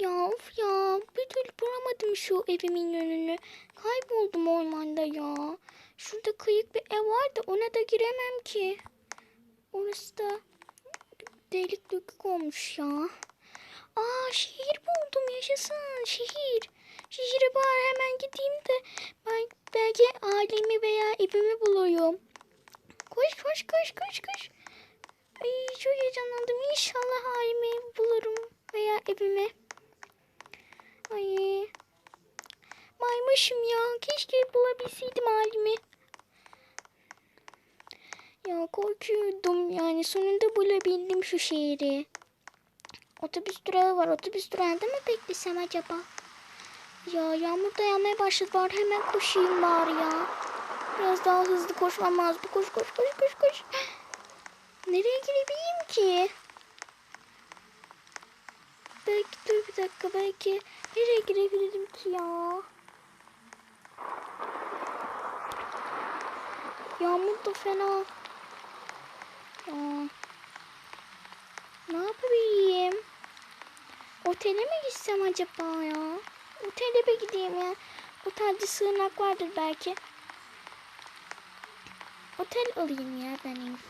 Ya of ya bir türlü bulamadım şu evimin önünü. Kayboldum ormanda ya. Şurada kıyık bir ev var da ona da giremem ki. Orası da delik dökük olmuş ya. Aa şehir buldum yaşasın şehir. Şehire bari hemen gideyim de ben belki ailemi veya evimi buluyorum. Koş koş koş koş koş. Ay çok heyecanlandım. İnşallah ailemi bulurum veya evimi. Ay. Maymışım ya. Keşke bulabilseydim halimi. Ya korkuyordum yani sonunda bulabildim şu şehri. Otobüs durağı var. Otobüs durağında mı beklesem acaba? Ya yağmur da yağmaya başladı. Bari hemen koşayım bari ya. Biraz daha hızlı koşmam lazım. Koş koş koş koş koş. Nereye girebileyim ki? Belki dur bir dakika belki nereye girebilirim ki ya? Yağmur da fena. Ya. Ne yapayım? Otele mi gitsem acaba ya? Otele bir gideyim ya. Otelde sığınak vardır belki. Otel alayım ya ben en iyisi.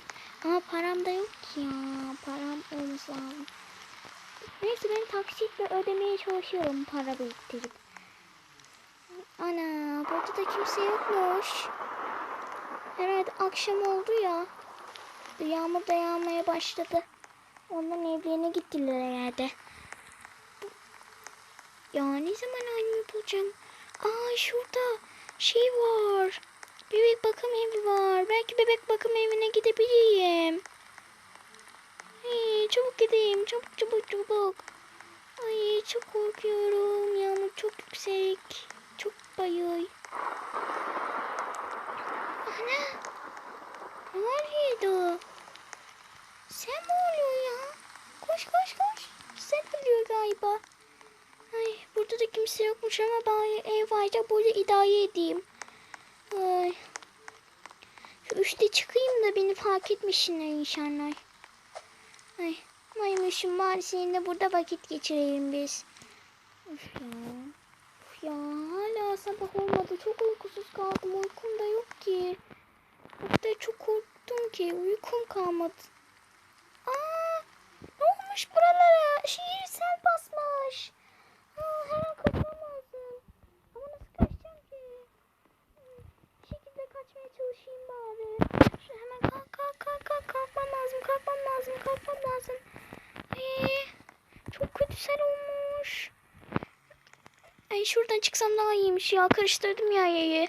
Ama param da yok ki ya. Param olması lazım. Neyse ben taksitle ödemeye çalışıyorum para biriktirip. Ana burada da kimse yokmuş. Herhalde akşam oldu ya. Yağmur da yağmaya başladı. Ondan evlerine gittiler herhalde. Ya ne zaman annemi bulacağım? Aa şurada şey var. Bebek bakım evi var. Belki bebek bakım evine gidebileyim. Gideyim. Çabuk çabuk çabuk. Ay çok korkuyorum. Yağmur çok yüksek. Çok bayıy. Ana. Ne oluyordu? Sen mi oluyor ya? Koş koş koş. Sen oluyor galiba. Ay burada da kimse yokmuş ama ben ev varsa burada idare edeyim. Ay. Şu üçte çıkayım da beni fark etmişsinler inşallah. Ay bari seninle burada vakit geçirelim biz. Of ya. Of ya hala sabah olmadı. Çok uykusuz kaldım. Uykum da yok ki. Kadar çok korktum ki uykum kalmadı. Aa, ne olmuş buralara? Şehir sel basmış. Aa, her an lazım. Ama nasıl kaçacağım ki? Bir kaçmaya çalışayım bari. Şu hemen kalk kalk kalkmam lazım kalkmam lazım kalkmam lazım. Ay, çok kötü sel olmuş. Ay şuradan çıksam daha iyiymiş ya karıştırdım ya yayı.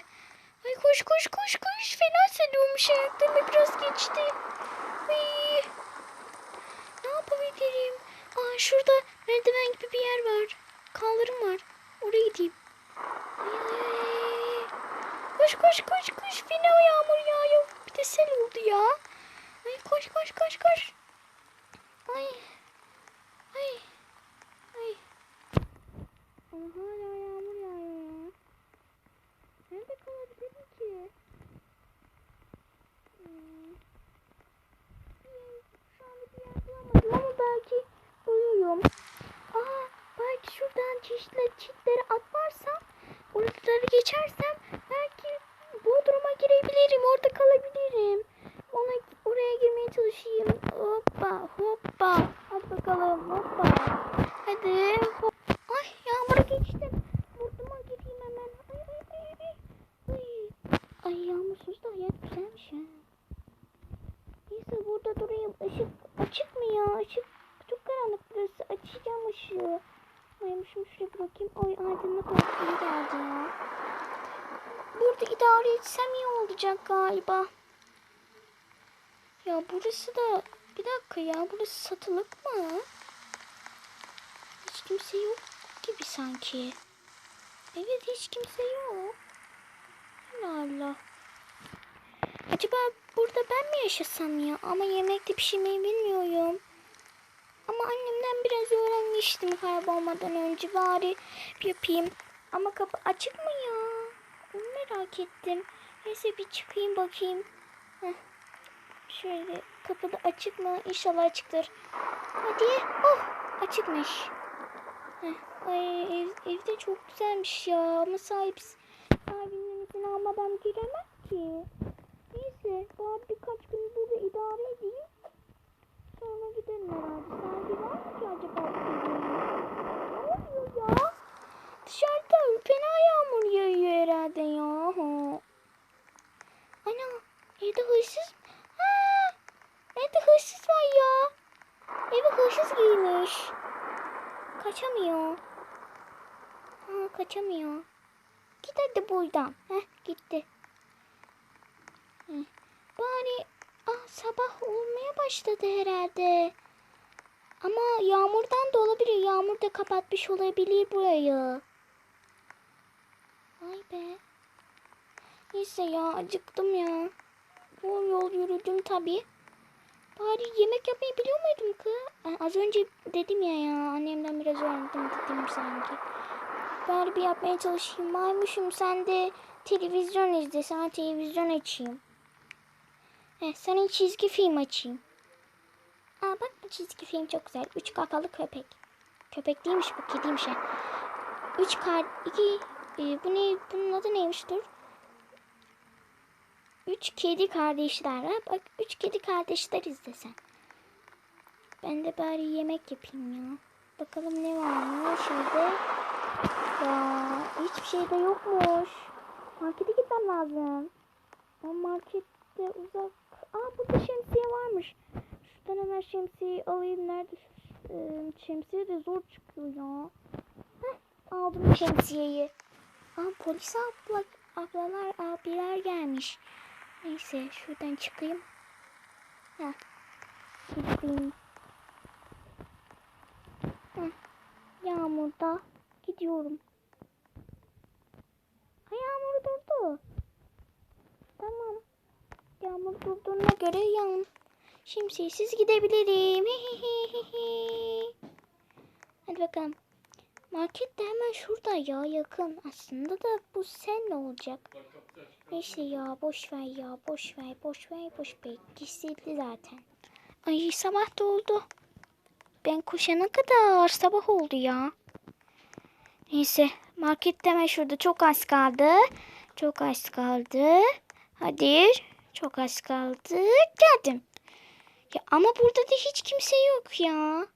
Ay koş koş koş koş fena sel olmuş ayaklarıma biraz geçti. Ay. Ne yapabilirim? Aa şurada merdiven gibi bir yer var. Kaldırım var. Oraya gideyim. Ay. Koş koş koş koş. Fena yağmur yağıyor. Bir de sel oldu ya. Ay koş koş koş koş. Ay. Ay. Ay. Ama hala yağmur yağıyor ya. Nerede kalabilirim ki? Hmm. Şu anda bir yer bulamadım ama belki uyuyorum. Aa, belki şuradan çeşitli çitleri atlarsam, oraları geçersem belki Bodrum'a girebilirim, orada kalabilirim. Ona oraya girmeye çalışayım. Hoppa, hoppa. Hadi bakalım, hoppa. Hadi, hop. Ay, yağmura geçtim. Bodrum'a gireyim hemen. Ay, ay, ay, ay. Ay, ay yağmursuz da hayat güzelmiş ha. Neyse burada durayım. Işık açık mı ya? Işık çok karanlık burası. Açacağım ışığı. Aymışım şuraya bırakayım. Ay aydınlık olsun geldi ya. Burada iyi olacak galiba. Ya burası da bir dakika ya burası satılık mı? Hiç kimse yok gibi sanki. Evet hiç kimse yok. Allah Allah. Acaba burada ben mi yaşasam ya? Ama yemekte pişirmeyi bilmiyorum. Ama annemden biraz öğrenmiştim kaybolmadan önce. Bari yapayım. Ama kapı açık mı ya? Merak ettim. Neyse bir çıkayım bakayım. Heh. Şöyle kapıda açık mı? İnşallah açıktır. Hadi. Oh açıkmış. Heh. Ay ev, evde çok güzelmiş ya ama sahip sahibinin izin almadan giremem ki. Neyse bari birkaç gün burada idare edeyim. Sonra giderim herhalde. Sahibi var mı ki acaba? Ne oluyor ya? Dışarıda fena yağmur yağıyor herhalde ya. Ana evde hırsız. Ha, evde hırsız var ya. Eve hırsız girmiş. Kaçamıyor. Ha, kaçamıyor. Git hadi buradan. Heh, gitti. Heh. Bari ah, sabah olmaya başladı herhalde. Ama yağmurdan da olabilir. Yağmur da kapatmış olabilir burayı. Vay be. Neyse ya acıktım ya. Yol yol yürüdüm tabii. Bari yemek yapmayı biliyor muydum ki? Az önce dedim ya ya annemden biraz öğrendim dedim sanki. Bari bir yapmaya çalışayım. Maymuşum sen de televizyon izle. Sana televizyon açayım. Heh, sana çizgi film açayım. Aa bak bu çizgi film çok güzel. Üç kafalı köpek. Köpek değilmiş bu kediymiş ya. Üç kar... iki... e, bu ne? Bunun adı neymiş dur. Üç kedi kardeşler. Ha? Bak üç kedi kardeşler izlesen. Ben de bari yemek yapayım ya. Bakalım ne var mı şeyde. Ya hiçbir şey de yokmuş. Markete gitmem lazım. O markette uzak. Aa burada şemsiye varmış. Şuradan hemen şemsiyeyi alayım. Nerede şu e, şemsiye de zor çıkıyor ya. Heh, aldım şemsiyeyi. Aa polis abla, ablalar abiler gelmiş. Neyse şuradan çıkayım. Heh. Gideyim. Yağmurda gidiyorum. Ha yağmur durdu. Tamam. Yağmur durduğuna göre yan şimşeksiz gidebilirim. Hadi bakalım. Market de hemen şurada ya yakın. Aslında da bu sen ne olacak? Neyse ya boş ver ya boş ver boş ver boş ver. Gizli zaten. Ay sabah da oldu. Ben koşana kadar sabah oldu ya. Neyse market de hemen şurada çok az kaldı. Çok az kaldı. Hadi çok az kaldı. Geldim. Ya ama burada da hiç kimse yok ya.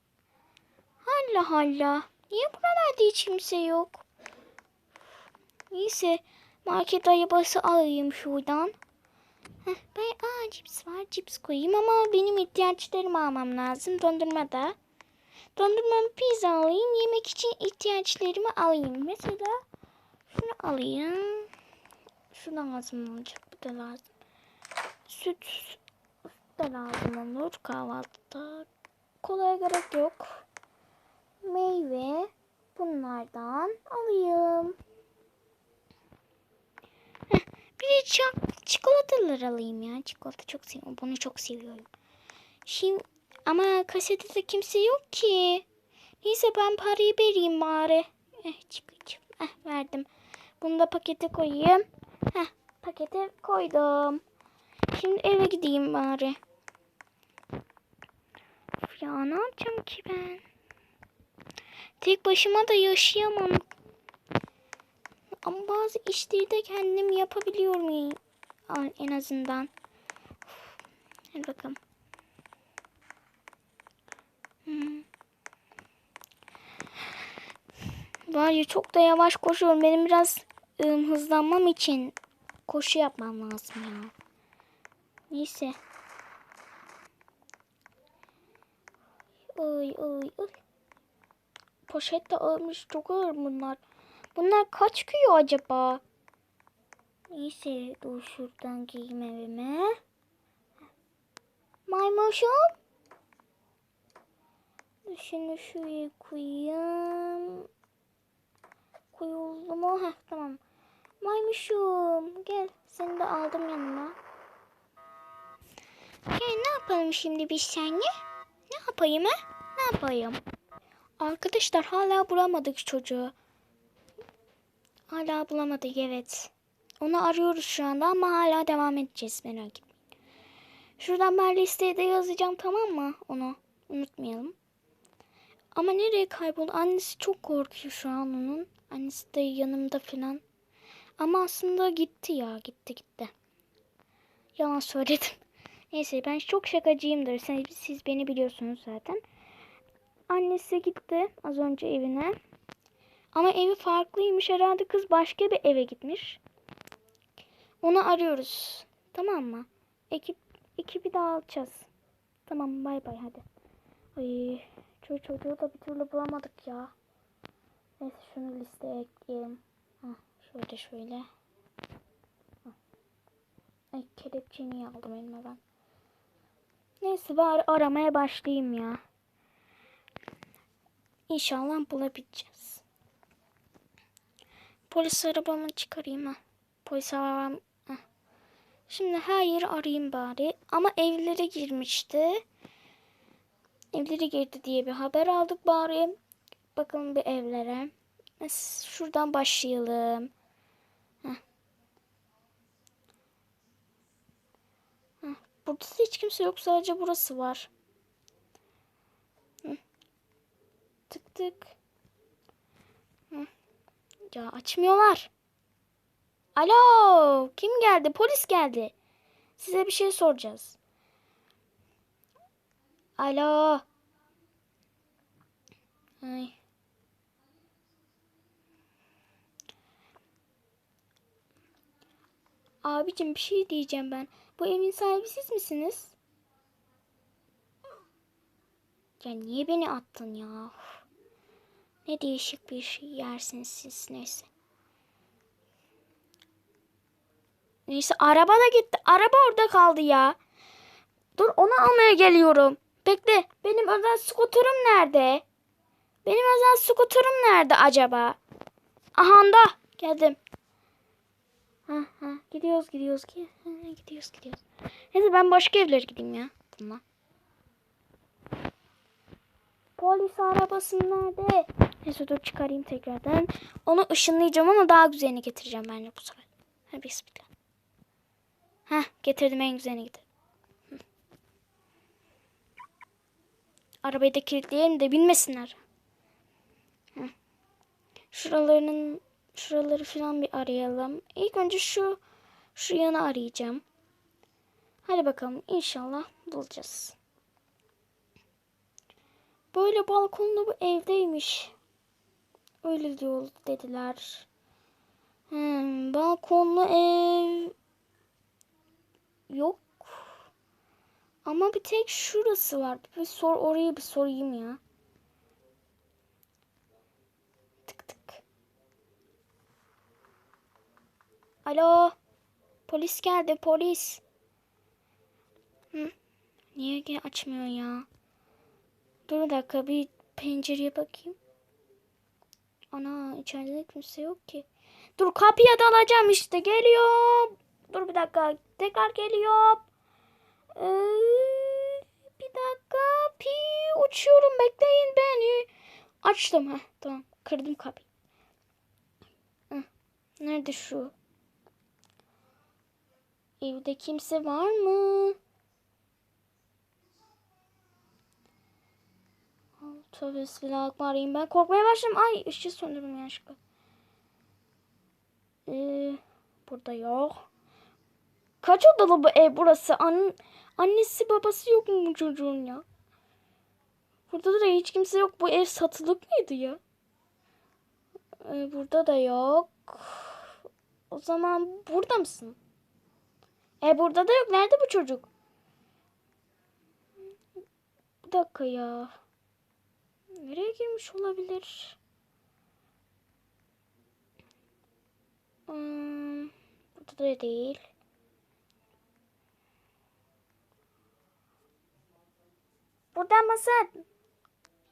Allah Allah. Niye buralarda hiç kimse yok? Neyse market arabası alayım şuradan. Heh, ben aa cips var cips koyayım ama benim ihtiyaçlarımı almam lazım. Dondurma da. Dondurma pizza alayım. Yemek için ihtiyaçlarımı alayım. Mesela şunu alayım. Şu lazım olacak. Bu da lazım. Süt da lazım olur kahvaltıda. Kolaya gerek yok. Meyve bunlardan alayım. Heh, bir de çak, çikolatalar alayım ya. Çikolata çok seviyorum. Bunu çok seviyorum. Şimdi ama kasette de kimse yok ki. Neyse ben parayı vereyim bari. Eh çıkacağım. Eh verdim. Bunu da pakete koyayım. Heh pakete koydum. Şimdi eve gideyim bari. Ya ne yapacağım ki ben? Tek başıma da yaşayamam. Bazı işleri de kendim yapabiliyor muyum? En azından. Hadi bakalım. Hmm. Var ya çok da yavaş koşuyorum. Benim biraz ım, hızlanmam için koşu yapmam lazım ya. Neyse. Oy oy oy. Poşet de ağırmış. Çok ağır bunlar. Bunlar kaç kilo acaba? Neyse dur şuradan giyeyim evime. Maymoşum. Şunu şuraya koyayım. Koyuldu mu? Heh tamam. Maymuşum gel. Seni de aldım yanıma. Gel ne yapalım şimdi biz seninle? Ne yapayım ha? Ne yapayım? Arkadaşlar hala bulamadık çocuğu. Hala bulamadık evet. Onu arıyoruz şu anda ama hala devam edeceğiz merak etmeyin. Şuradan ben listeye de yazacağım tamam mı onu? Unutmayalım. Ama nereye kayboldu? Annesi çok korkuyor şu an onun. Annesi de yanımda falan. Ama aslında gitti ya. Gitti gitti. Yalan söyledim. Neyse ben çok şakacıyımdır. Siz, siz beni biliyorsunuz zaten. Annesi gitti az önce evine. Ama evi farklıymış. Herhalde kız başka bir eve gitmiş. Onu arıyoruz. Tamam mı? Ekip ekibi dağıtacağız. Tamam bay bay hadi. Ay çocuğu çocuğu da bir türlü bulamadık ya. Neyse şunu listeye ekleyelim. Hah, şöyle şöyle. Ay kelepçeyi aldım elime ben. Neyse bari aramaya başlayayım ya. İnşallah bulabileceğiz. Polis arabamı çıkarayım ha. Polis arabam. Heh. Şimdi her yeri arayayım bari. Ama evlere girmişti. Evlere girdi diye bir haber aldık bari. Bakalım bir evlere. Şuradan başlayalım. Heh. Heh. Burada da hiç kimse yok. Sadece burası var. Hı. Tık tık. Ya açmıyorlar. Alo, kim geldi? Polis geldi. Size bir şey soracağız. Alo. Ay. Abicim bir şey diyeceğim ben. Bu evin sahibi siz misiniz? Ya niye beni attın ya? Of. Ne değişik bir şey yersiniz siz neyse. Neyse araba da gitti. Araba orada kaldı ya. Dur onu almaya geliyorum. Bekle. Benim özel skuterim nerede? Benim özel skuterim nerede acaba? Aha da geldim. Ha ha gidiyoruz gidiyoruz ki. Gidiyoruz gidiyoruz. Neyse ben başka evlere gideyim ya. Bununla. Polis arabası nerede? Neyse dur çıkarayım tekrardan. Onu ışınlayacağım ama daha güzelini getireceğim ben de bu sefer. Hadi bismillah. Heh getirdim en güzelini getirdim. Arabayı da kilitleyelim de bilmesinler. Hı. Şuralarının şuraları falan bir arayalım. İlk önce şu şu yanı arayacağım. Hadi bakalım inşallah bulacağız. Böyle balkonlu bu evdeymiş. Öyle diyor dediler. Hmm, balkonlu ev yok. Ama bir tek şurası var. Bir sor orayı bir sorayım ya. Tık tık. Alo. Polis geldi polis. Hı. Niye açmıyor ya? Dur bir dakika bir pencereye bakayım. Ana içeride kimse yok ki. Dur kapıya dalacağım işte geliyorum. Dur bir dakika tekrar geliyorum. Ee, bir dakika pi uçuyorum bekleyin beni. Açtım ha tamam kırdım kapıyı. Nerede şu? Evde kimse var mı? Tövbe bismillahirrahmanirrahim. Ben korkmaya başladım. Ay ışığı söndürdüm yanlışlıkla. Ee, burada yok. Kaç odalı bu ev burası? An annesi babası yok mu bu çocuğun ya? Burada da hiç kimse yok. Bu ev satılık mıydı ya? Ee, burada da yok. O zaman burada mısın? E burada da yok. Nerede bu çocuk? Bir dakika ya. Nereye girmiş olabilir? Hmm, burada da değil. Burada mısın?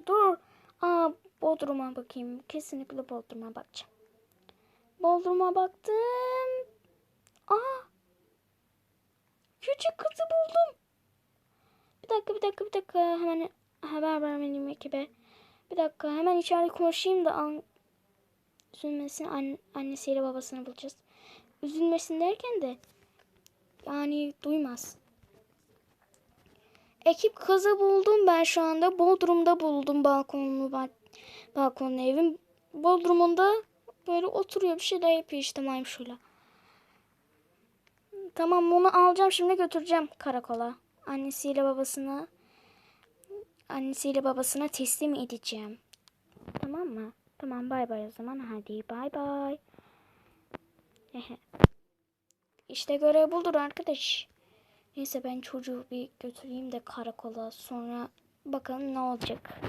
Dur. Aa, Bodrum'a bakayım. Kesinlikle Bodrum'a bakacağım. Bodrum'a baktım. Aa. Küçük kızı buldum. Bir dakika bir dakika bir dakika. Hemen haber vermeliyim ekibe. Bir dakika hemen içeride konuşayım da an üzülmesin an annesiyle babasını bulacağız. Üzülmesin derken de yani duymaz. ekip kızı buldum ben şu anda. Bodrum'da buldum balkonlu ba- balkonlu evim. Bodrum'unda böyle oturuyor bir şeyler yapıyor işte maymışıyla. Tamam bunu alacağım şimdi götüreceğim karakola. Annesiyle babasına annesiyle babasına teslim edeceğim. Tamam mı? Tamam bay bay o zaman. Hadi bay bay. işte görev buldur arkadaş. Neyse ben çocuğu bir götüreyim de karakola. Sonra bakalım ne olacak.